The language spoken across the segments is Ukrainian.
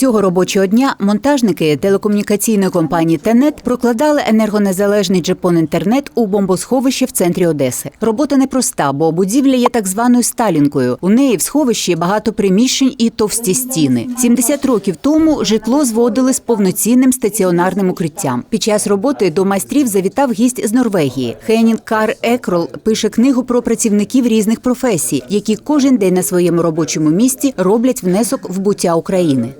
Цього робочого дня монтажники телекомунікаційної компанії Тенет прокладали енергонезалежний джепон-інтернет у бомбосховище в центрі Одеси. Робота непроста, бо будівля є так званою сталінкою. У неї в сховищі багато приміщень і товсті стіни. 70 років тому житло зводили з повноцінним стаціонарним укриттям. Під час роботи до майстрів завітав гість з Норвегії. Хенінг Кар Екрол пише книгу про працівників різних професій, які кожен день на своєму робочому місці роблять внесок в буття України.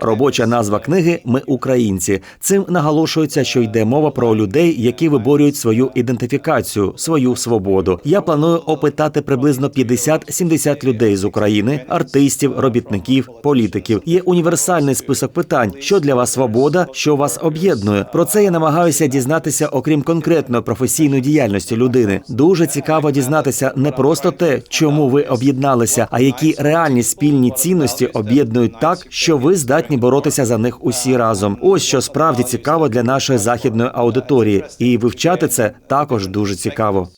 Робоча назва книги Ми українці. Цим наголошується, що йде мова про людей, які виборюють свою ідентифікацію, свою свободу. Я планую опитати приблизно 50-70 людей з України, артистів, робітників, політиків. Є універсальний список питань, що для вас свобода, що вас об'єднує. Про це я намагаюся дізнатися, окрім конкретної професійної діяльності людини. Дуже цікаво дізнатися не просто те, чому ви об'єдналися, а які реальні спільні цінності об'єднують так, що ви здатні боротися за них усі разом. Ось що справді цікаво для нашої західної аудиторії, і вивчати це також дуже цікаво.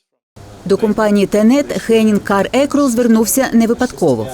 До компанії Тенет Хенінг Кар Екрол звернувся не випадково.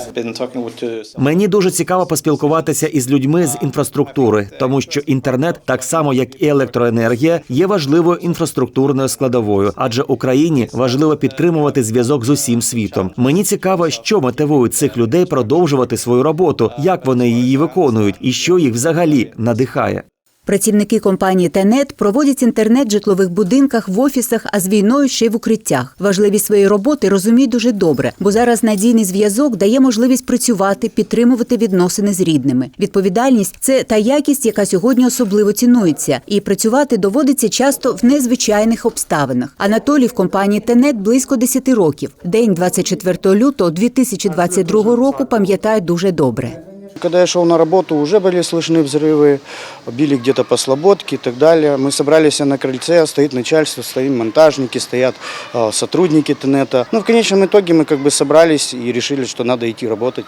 Мені дуже цікаво поспілкуватися із людьми з інфраструктури, тому що інтернет, так само як і електроенергія, є важливою інфраструктурною складовою, адже Україні важливо підтримувати зв'язок з усім світом. Мені цікаво, що мотивує цих людей продовжувати свою роботу, як вони її виконують, і що їх взагалі надихає. Працівники компанії Тенет проводять інтернет в житлових будинках, в офісах, а з війною ще й в укриттях. Важливість своєї роботи розуміють дуже добре, бо зараз надійний зв'язок дає можливість працювати, підтримувати відносини з рідними. Відповідальність це та якість, яка сьогодні особливо цінується, і працювати доводиться часто в незвичайних обставинах. Анатолій в компанії Тенет близько 10 років. День 24 лютого 2022 року пам'ятає дуже добре. Когда я шел на работу, уже были слышны взрывы, били где-то по слободке и так далее. Мы собрались на крыльце, стоит начальство, стоим монтажники, стоят э, сотрудники Тенета. Ну, в конечном итоге мы как бы собрались и решили, что надо идти работать.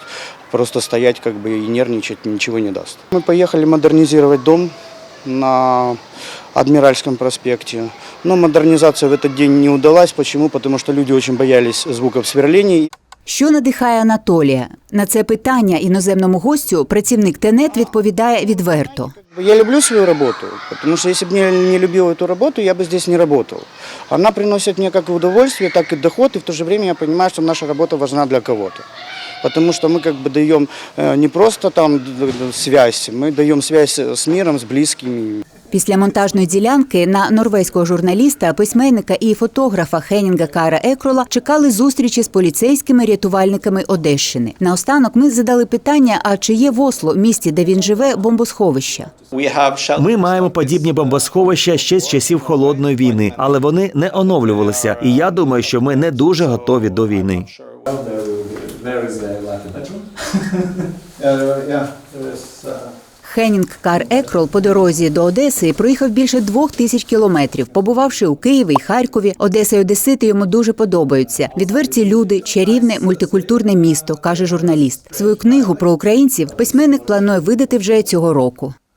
Просто стоять как бы и нервничать ничего не даст. Мы поехали модернизировать дом на Адмиральском проспекте. Но модернизация в этот день не удалась. Почему? Потому что люди очень боялись звуков сверлений. Що надихає Анатолія? На це питання іноземному гостю працівник Тенет відповідає відверто. Я люблю свою работу, потому что если бы не, не любил эту работу, я бы здесь не работал. Она приносит мне как и удовольствие, так и доход, и в то же время я понимаю, что наша работа важна для кого-то. Потому что мы как бы даем э, не просто там д- д- связь, мы даем связь с миром, с близкими. Після монтажної ділянки на норвезького журналіста, письменника і фотографа Хенінга Кара Екрола чекали зустрічі з поліцейськими рятувальниками Одещини. Наостанок ми задали питання: а чи є в Осло, місті, де він живе, бомбосховища? Ми маємо подібні бомбосховища ще з часів холодної війни, але вони не оновлювалися. І я думаю, що ми не дуже готові до війни. There is a like bedroom. uh, yeah, there is. Uh, Хенінг Кар Екрол по дорозі до Одеси проїхав більше двох тисяч кілометрів, побувавши у Києві й Харкові. Одеса й Одесити йому дуже подобаються. Відверті люди, чарівне мультикультурне місто, каже журналіст. Свою книгу про українців письменник планує видати вже цього року.